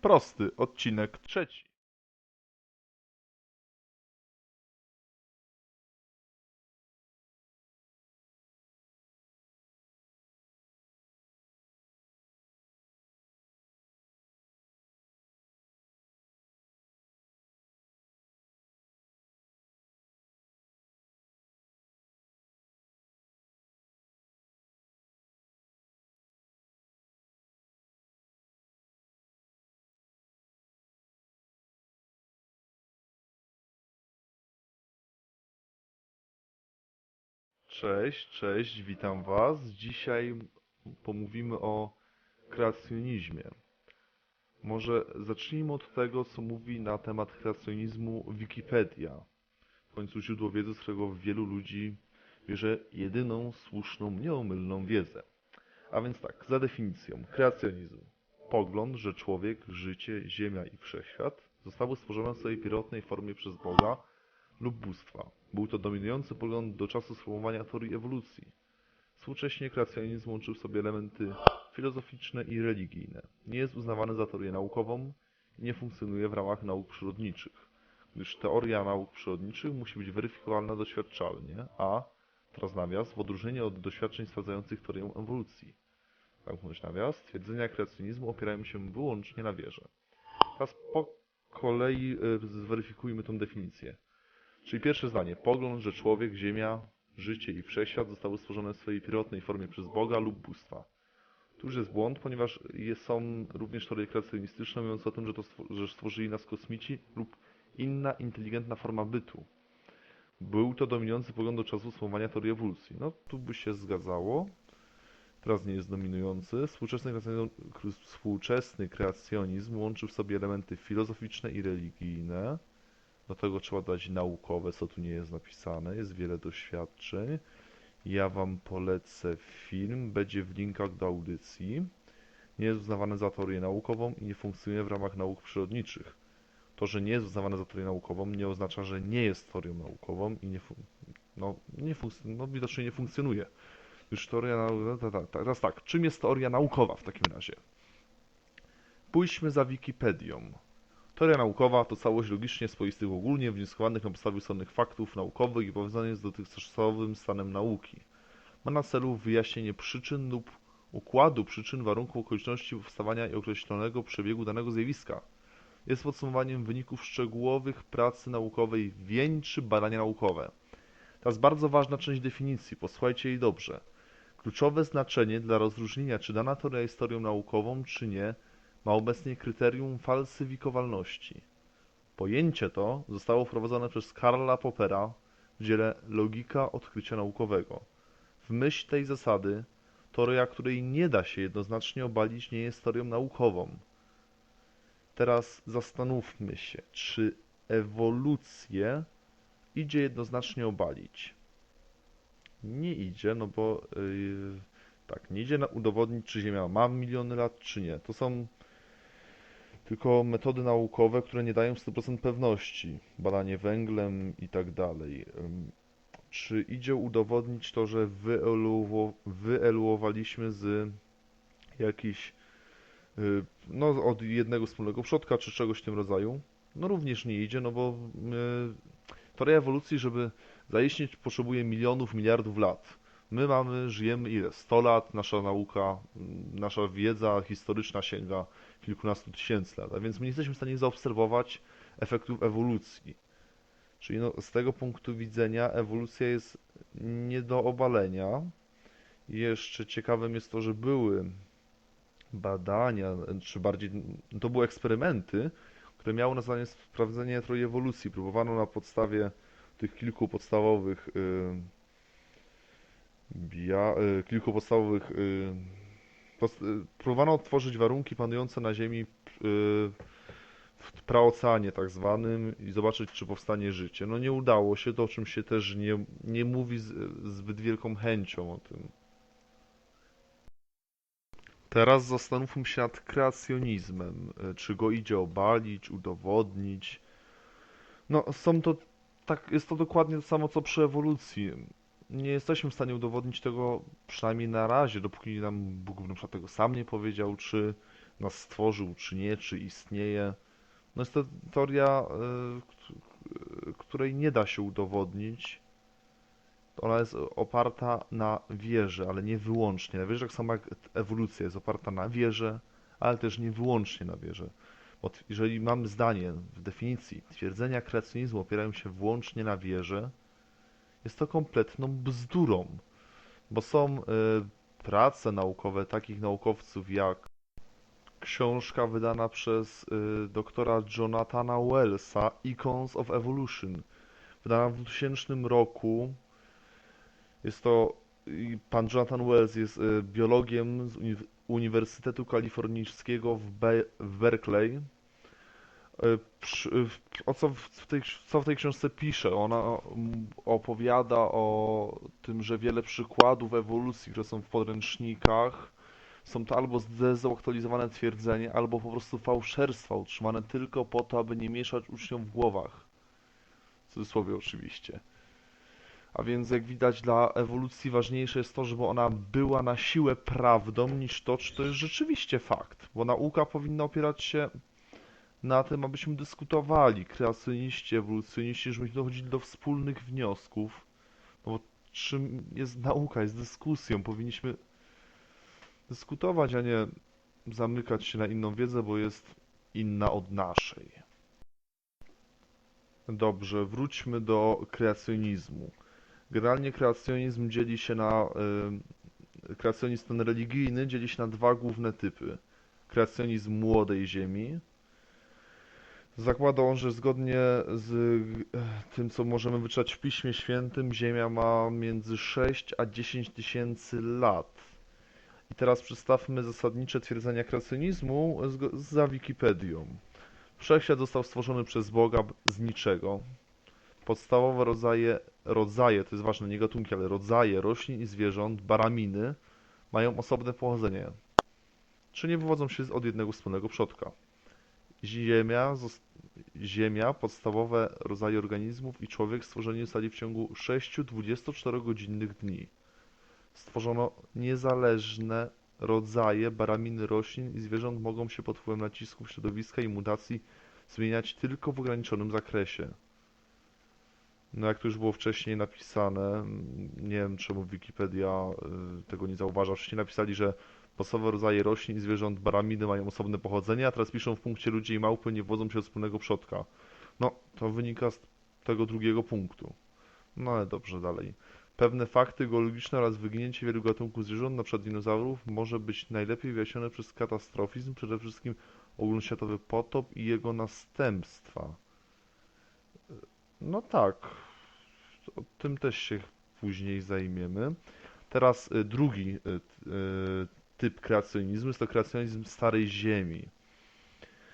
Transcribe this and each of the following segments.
prosty, odcinek trzeci. Cześć, cześć, witam Was. Dzisiaj pomówimy o kreacjonizmie. Może zacznijmy od tego, co mówi na temat kreacjonizmu Wikipedia. W końcu źródło wiedzy, z którego wielu ludzi bierze jedyną słuszną, nieomylną wiedzę. A więc tak, za definicją, kreacjonizm. Pogląd, że człowiek, życie, ziemia i wszechświat zostały stworzone w swojej pierwotnej formie przez Boga lub bóstwa. Był to dominujący pogląd do czasu sformułowania teorii ewolucji. Współcześnie kreacjonizm łączył w sobie elementy filozoficzne i religijne. Nie jest uznawany za teorię naukową i nie funkcjonuje w ramach nauk przyrodniczych, gdyż teoria nauk przyrodniczych musi być weryfikowalna doświadczalnie, a, teraz nawias, w odróżnieniu od doświadczeń sprawdzających teorię ewolucji. Zamknąć nawias, twierdzenia kreacjonizmu opierają się wyłącznie na wierze. Teraz po kolei y, zweryfikujmy tę definicję. Czyli pierwsze zdanie. Pogląd, że człowiek, ziemia, życie i wszechświat zostały stworzone w swojej pierwotnej formie przez Boga lub bóstwa. Tu już jest błąd, ponieważ jest, są również teorie kreacjonistyczne mówiące o tym, że, to że stworzyli nas kosmici lub inna inteligentna forma bytu. Był to dominujący pogląd do czasu sformułowania teorii ewolucji. No, tu by się zgadzało. Teraz nie jest dominujący. Współczesny kreacjonizm, współczesny kreacjonizm łączy w sobie elementy filozoficzne i religijne do tego trzeba dać naukowe, co tu nie jest napisane. Jest wiele doświadczeń. Ja Wam polecę film, będzie w linkach do audycji. Nie jest uznawane za teorię naukową i nie funkcjonuje w ramach nauk przyrodniczych. To, że nie jest uznawane za teorię naukową, nie oznacza, że nie jest teorią naukową i nie, no, nie no, widocznie nie funkcjonuje. Już teoria naukowa, teraz tak, czym jest teoria naukowa w takim razie? Pójdźmy za Wikipedią. Teoria naukowa to całość logicznie swoistych ogólnie wnioskowanych na podstawie ustalonych faktów naukowych i powiązanych z dotychczasowym stanem nauki. Ma na celu wyjaśnienie przyczyn lub układu przyczyn, warunków, okoliczności powstawania i określonego przebiegu danego zjawiska. Jest podsumowaniem wyników szczegółowych pracy naukowej wieńczy badania naukowe. Teraz bardzo ważna część definicji, posłuchajcie jej dobrze. Kluczowe znaczenie dla rozróżnienia, czy dana teoria jest teorią naukową, czy nie, ma obecnie kryterium falsyfikowalności. Pojęcie to zostało wprowadzone przez Karla Poppera w dziele Logika odkrycia naukowego. W myśl tej zasady, teoria, której nie da się jednoznacznie obalić, nie jest teorią naukową. Teraz zastanówmy się, czy ewolucję idzie jednoznacznie obalić. Nie idzie, no bo yy, tak, nie idzie udowodnić, czy Ziemia ma miliony lat, czy nie. To są tylko metody naukowe, które nie dają 100% pewności, badanie węglem i tak dalej. Czy idzie udowodnić to, że wyeluowaliśmy z jakichś, y, no od jednego wspólnego przodka, czy czegoś w tym rodzaju? No również nie idzie, no bo y, teoria ewolucji, żeby zaistnieć, potrzebuje milionów, miliardów lat. My mamy, żyjemy ile? 100 lat, nasza nauka, nasza wiedza historyczna sięga kilkunastu tysięcy lat, a więc my nie jesteśmy w stanie zaobserwować efektów ewolucji. Czyli no, z tego punktu widzenia ewolucja jest nie do obalenia. Jeszcze ciekawym jest to, że były badania, czy bardziej to były eksperymenty, które miały na zadanie sprawdzenie teorii ewolucji. Próbowano na podstawie tych kilku podstawowych yy, bia, yy, kilku podstawowych yy, próbowano tworzyć warunki panujące na Ziemi y, w praoceanie tak zwanym i zobaczyć, czy powstanie życie. No nie udało się, to o czym się też nie, nie mówi z, zbyt wielką chęcią o tym. Teraz zastanówmy się nad kreacjonizmem. Y, czy go idzie obalić, udowodnić? No, są to, tak, jest to dokładnie to samo co przy ewolucji nie jesteśmy w stanie udowodnić tego, przynajmniej na razie, dopóki nam Bóg na przykład tego sam nie powiedział, czy nas stworzył, czy nie, czy istnieje. No jest to teoria, y, k- której nie da się udowodnić. Ona jest oparta na wierze, ale nie wyłącznie na wierze, tak samo jak ewolucja jest oparta na wierze, ale też nie wyłącznie na wierze. Bo jeżeli mamy zdanie w definicji, twierdzenia kreacjonizmu opierają się wyłącznie na wierze, jest to kompletną bzdurą, bo są y, prace naukowe takich naukowców jak książka wydana przez y, doktora Jonathana Wellsa Icons of Evolution, wydana w 2000 roku. Jest to pan Jonathan Wells jest y, biologiem z Uni Uniwersytetu Kalifornijskiego w, Be w Berkeley. Przy- w- O co w tej, co w tej książce pisze? Ona opowiada o tym, że wiele przykładów ewolucji, które są w podręcznikach, są to albo zdezaktualizowane twierdzenia, albo po prostu fałszerstwa utrzymane tylko po to, aby nie mieszać uczniom w głowach. W cudzysłowie oczywiście. A więc jak widać dla ewolucji ważniejsze jest to, żeby ona była na siłę prawdą, niż to, czy to jest rzeczywiście fakt. Bo nauka powinna opierać się na tym, abyśmy dyskutowali, kreacjoniści, ewolucjoniści, żebyśmy dochodzili do wspólnych wniosków. No bo czym jest nauka, jest dyskusją. Powinniśmy dyskutować, a nie zamykać się na inną wiedzę, bo jest inna od naszej. Dobrze, wróćmy do kreacjonizmu. Generalnie kreacjonizm dzieli się na. y, Kreacjonizm ten religijny dzieli się na dwa główne typy. Kreacjonizm młodej ziemi. Zakłada on, że zgodnie z e, tym, co możemy wyczytać w Piśmie Świętym, Ziemia ma między 6 a 10 tysięcy lat. I teraz przedstawmy zasadnicze twierdzenia kreacjonizmu za Wikipedią. Wszechświat został stworzony przez Boga z niczego. Podstawowe rodzaje, rodzaje, to jest ważne, nie gatunki, ale rodzaje roślin i zwierząt, baraminy, mają osobne pochodzenie, czy nie wywodzą się od jednego wspólnego przodka. Ziemia, Ziemia, podstawowe rodzaje organizmów i człowiek stworzeni zostali w ciągu 6 24-godzinnych dni. Stworzono niezależne rodzaje baraminy roślin i zwierząt mogą się pod wpływem nacisków środowiska i mutacji zmieniać tylko w ograniczonym zakresie. No jak to już było wcześniej napisane, mm, nie wiem czemu Wikipedia y, tego nie zauważa, wcześniej napisali, że podstawowe rodzaje roślin i zwierząt baraminy mają osobne pochodzenie, a teraz piszą w punkcie ludzie i małpy nie wodzą się od wspólnego przodka. No, to wynika z tego drugiego punktu. No ale dobrze, dalej. Pewne fakty geologiczne oraz wyginięcie wielu gatunków zwierząt, np. dinozaurów, może być najlepiej wyjaśnione przez katastrofizm, przede wszystkim ogólnoświatowy potop i jego następstwa. No tak, o tym też się później zajmiemy. Teraz y, drugi y, y, typ kreacjonizmu jest to kreacjonizm Starej Ziemi.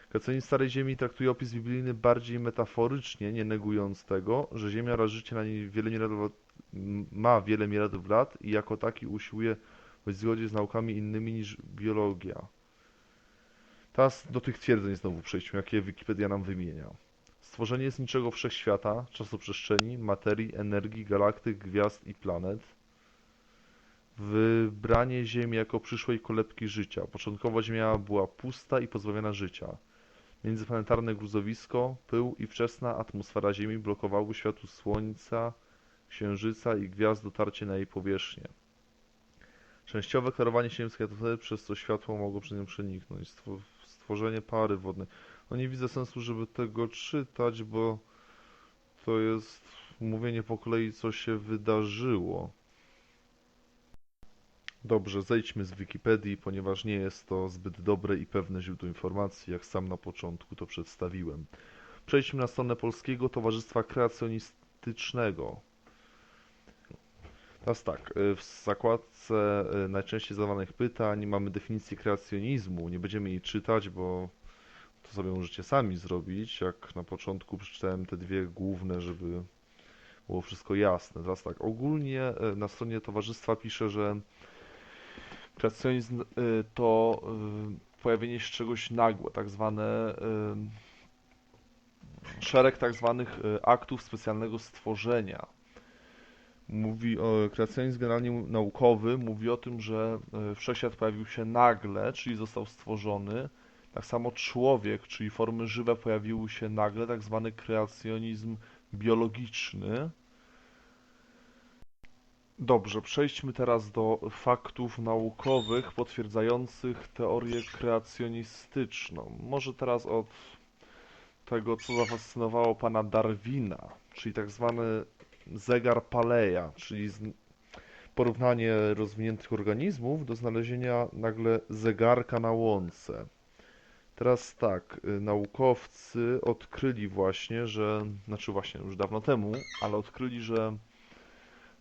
Kreacjonizm Starej Ziemi traktuje opis biblijny bardziej metaforycznie, nie negując tego, że Ziemia oraz życie na niej wiele ma wiele miliardów lat i jako taki usiłuje być w zgodzie z naukami innymi niż biologia. Teraz do tych twierdzeń znowu przejdźmy, jakie Wikipedia nam wymienia. Stworzenie jest niczego wszechświata, czasoprzestrzeni, materii, energii, galaktyk, gwiazd i planet. Wybranie Ziemi jako przyszłej kolebki życia. Początkowo Ziemia była pusta i pozbawiona życia. Międzyplanetarne gruzowisko, pył i wczesna atmosfera Ziemi blokowały światłu Słońca, Księżyca i gwiazd dotarcie na jej powierzchnię. Częściowe klarowanie ziemskiej atmosfery, przez co światło mogło przez nią przeniknąć. Stwo- Stworzenie pary wodnej. No nie widzę sensu, żeby tego czytać, bo to jest mówienie po kolei, co się wydarzyło. Dobrze, zejdźmy z Wikipedii, ponieważ nie jest to zbyt dobre i pewne źródło informacji, jak sam na początku to przedstawiłem. Przejdźmy na stronę Polskiego Towarzystwa Kreacjonistycznego. Teraz tak, y, w zakładce y, najczęściej zadawanych pytań mamy definicję kreacjonizmu. Nie będziemy jej czytać, bo to sobie możecie sami zrobić. Jak na początku przeczytałem te dwie główne, żeby było wszystko jasne. Teraz tak, ogólnie y, na stronie towarzystwa pisze, że kreacjonizm y, to y, pojawienie się czegoś nagłe, tak zwane y, szereg tak zwanych aktów specjalnego stworzenia. Mówi kreacjonizm generalnie naukowy, mówi o tym, że wszechświat pojawił się nagle, czyli został stworzony. Tak samo człowiek, czyli formy żywe pojawiły się nagle, tak zwany kreacjonizm biologiczny. Dobrze, przejdźmy teraz do faktów naukowych potwierdzających teorię kreacjonistyczną. Może teraz od tego, co zafascynowało pana Darwina, czyli tak zwany zegar Paleja, czyli porównanie rozwiniętych organizmów do znalezienia nagle zegarka na łące. Teraz tak, y, naukowcy odkryli właśnie, że, znaczy właśnie już dawno temu, ale odkryli, że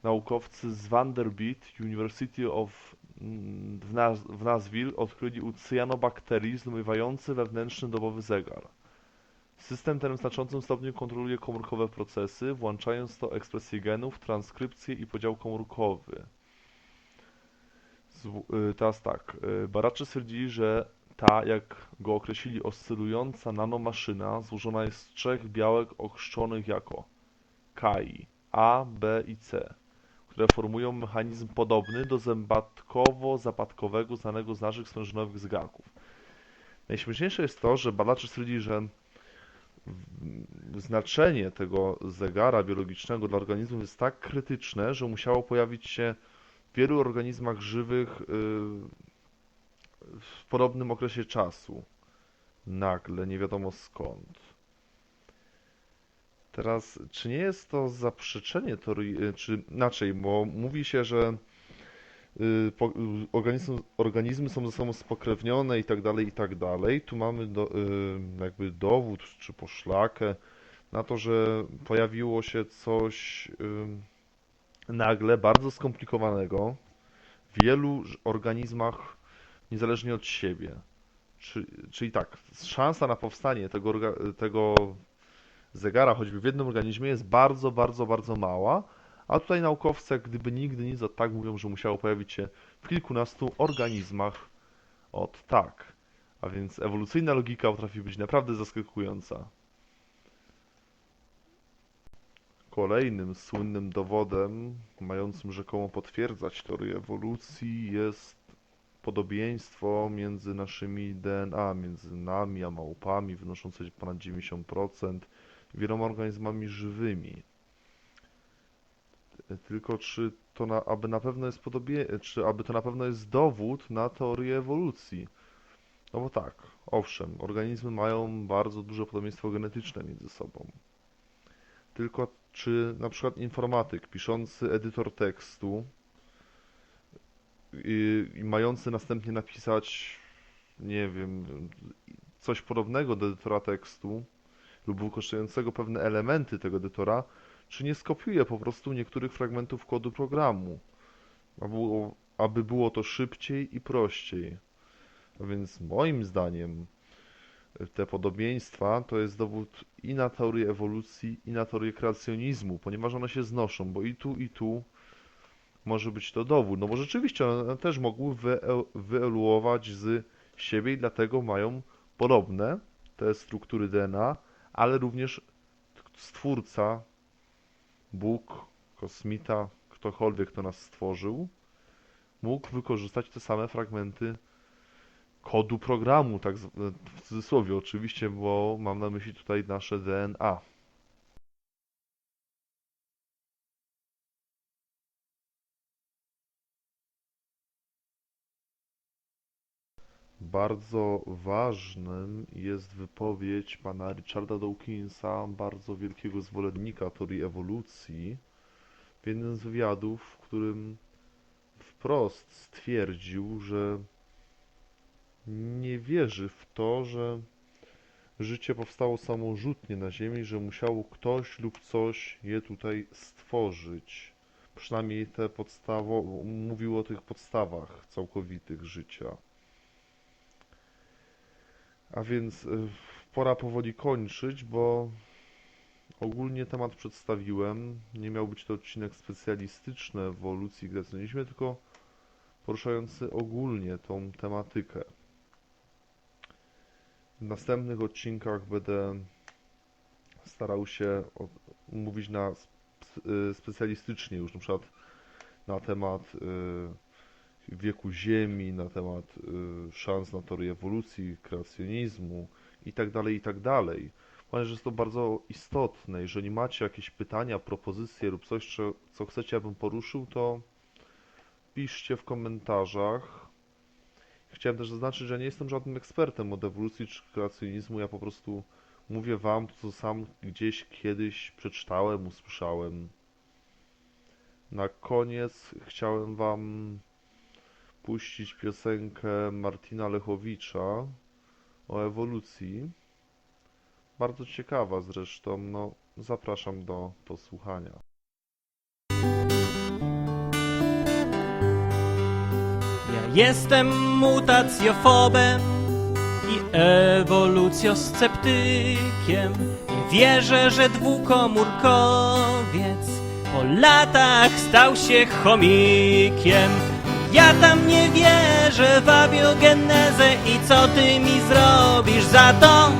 naukowcy z Vanderbilt University of mm, w, Naz w Nashville odkryli u cyjanobakterii zdumiewający wewnętrzny dobowy zegar. System ten w znaczącym stopniu kontroluje komórkowe procesy, włączając to ekspresję genów, transkrypcję i podział komórkowy. Y, Teraz tak, y, badacze stwierdzili, że ta, jak go określili, oscylująca nanomaszyna złożona jest z trzech białek ochrzczonych jako KI A, B i C, które formują mechanizm podobny do zębatkowo-zapadkowego znanego z naszych sprężynowych zegarków. Najśmieszniejsze jest to, że badacze stwierdzili, że znaczenie tego zegara biologicznego dla organizmów jest tak krytyczne, że musiało pojawić się w wielu organizmach żywych y, w podobnym okresie czasu. Nagle, nie wiadomo skąd. Teraz, czy nie jest to zaprzeczenie teorii, y, czy inaczej, bo mówi się, że y, y, organizmy, są ze sobą spokrewnione i tak dalej, i tak dalej. Tu mamy do, y, jakby dowód czy poszlakę na to, że pojawiło się coś nagle bardzo skomplikowanego w wielu organizmach niezależnie od siebie. Czy, czyli tak, szansa na powstanie tego, tego zegara, choćby w jednym organizmie, jest bardzo, bardzo, bardzo mała, a tutaj naukowcy, gdyby nigdy nic, od tak mówią, że musiało pojawić się w kilkunastu organizmach od tak. A więc ewolucyjna logika potrafi być naprawdę zaskakująca. Kolejnym słynnym dowodem, mającym rzekomo potwierdzać teorię ewolucji, jest podobieństwo między naszymi DNA, między nami a małpami, wynoszące ponad 90%, i wieloma organizmami żywymi. Tylko czy to na, aby na pewno jest podobie, czy aby to na pewno jest dowód na teorię ewolucji? No bo tak, owszem, organizmy mają bardzo duże podobieństwo genetyczne między sobą. Tylko czy na przykład informatyk piszący edytor tekstu i, i mający następnie napisać, nie wiem, coś podobnego do edytora tekstu lub wykorzystującego pewne elementy tego edytora, czy nie skopiuje po prostu niektórych fragmentów kodu programu, aby było, aby było to szybciej i prościej. A więc moim zdaniem te podobieństwa to jest dowód i na teorię ewolucji, i na teorię kreacjonizmu, ponieważ one się znoszą, bo i tu, i tu może być to dowód. No bo rzeczywiście one też mogły wyewoluować z siebie i dlatego mają podobne te struktury DNA, ale również Stwórca, Bóg, kosmita, ktokolwiek to nas stworzył, mógł wykorzystać te same fragmenty kodu programu, tak w cudzysłowie oczywiście, bo mam na myśli tutaj nasze DNA. Bardzo ważnym jest wypowiedź pana Richarda Dawkinsa, bardzo wielkiego zwolennika teorii ewolucji, w jednym z wywiadów, w którym wprost stwierdził, że nie wierzy w to, że życie powstało samorzutnie na Ziemi, że musiało ktoś lub coś je tutaj stworzyć. Przynajmniej te podstawo, mówił o tych podstawach całkowitych życia. A więc y, pora powoli kończyć, bo ogólnie temat przedstawiłem. Nie miał być to odcinek specjalistyczny w ewolucji i kreacjonizmie, tylko poruszający ogólnie tą tematykę. W następnych odcinkach będę starał się mówić na y, specjalistycznie już, na przykład na temat y, wieku Ziemi, na temat y, szans na tory ewolucji, kreacjonizmu i tak dalej, i tak. Uważam, że jest to bardzo istotne. Jeżeli macie jakieś pytania, propozycje lub coś, co, co chcecie, abym poruszył, to piszcie w komentarzach. Chciałem też zaznaczyć, że nie jestem żadnym ekspertem od ewolucji czy kreacjonizmu. Ja po prostu mówię wam to, co sam gdzieś kiedyś przeczytałem, usłyszałem. Na koniec chciałem wam puścić piosenkę Martina Lechowicza o ewolucji. Bardzo ciekawa zresztą, no zapraszam do posłuchania. Ja jestem mutacjofobem i ewolucjosceptykiem. Nie wierzę, że dwukomórkowiec po latach stał się chomikiem. Ja tam nie wierzę w abiogenezę i co ty mi zrobisz za to?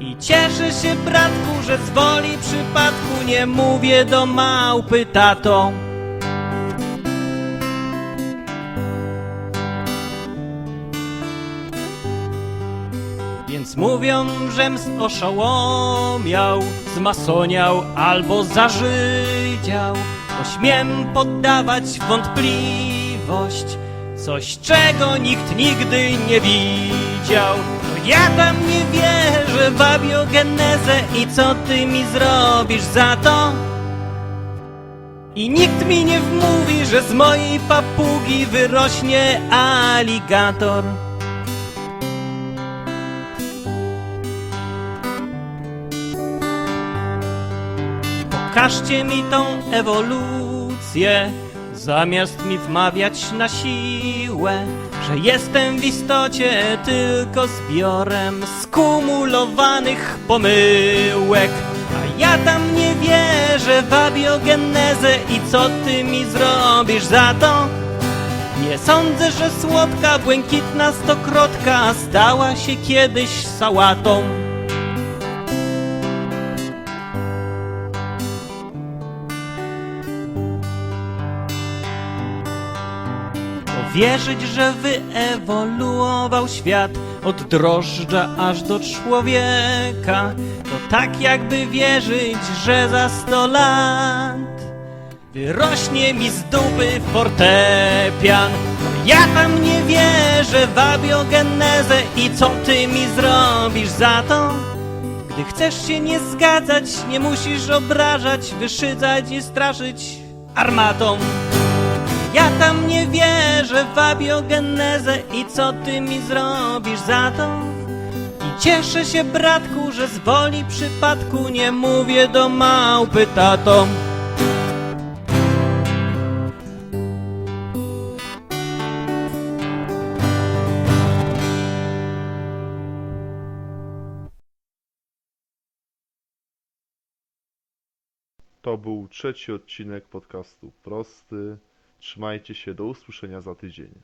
I cieszę się, bratku, że z woli przypadku nie mówię do małpy tato. Więc mówią, żem oszołomiał, zmasoniał albo zażydział. Bo śmiem poddawać w wątpliwość coś, czego nikt nigdy nie widział. To ja tam nie wierzę w abiogenezę i co ty mi zrobisz za to? I nikt mi nie wmówi, że z mojej papugi wyrośnie aligator. Pokażcie mi tą ewolucję, zamiast mi wmawiać na siłę, że jestem w istocie tylko zbiorem skumulowanych pomyłek. A ja tam nie wierzę w abiogenezę i co ty mi zrobisz za to? Nie sądzę, że słodka, błękitna stokrotka stała się kiedyś sałatą. Wierzyć, że wyewoluował świat od drożdża aż do człowieka, to tak jakby wierzyć, że za sto lat wyrośnie mi z dupy fortepian. Ja tam nie wierzę w abiogenezę i co ty mi zrobisz za to? Gdy chcesz się nie zgadzać, nie musisz obrażać, wyszydzać i straszyć armatą. Ja tam nie wierzę w abiogenezę i co ty mi zrobisz za to? I cieszę się, bratku, że z woli przypadku nie mówię do małpy tato. To był trzeci odcinek podcastu Prosty. Trzymajcie się, do usłyszenia za tydzień.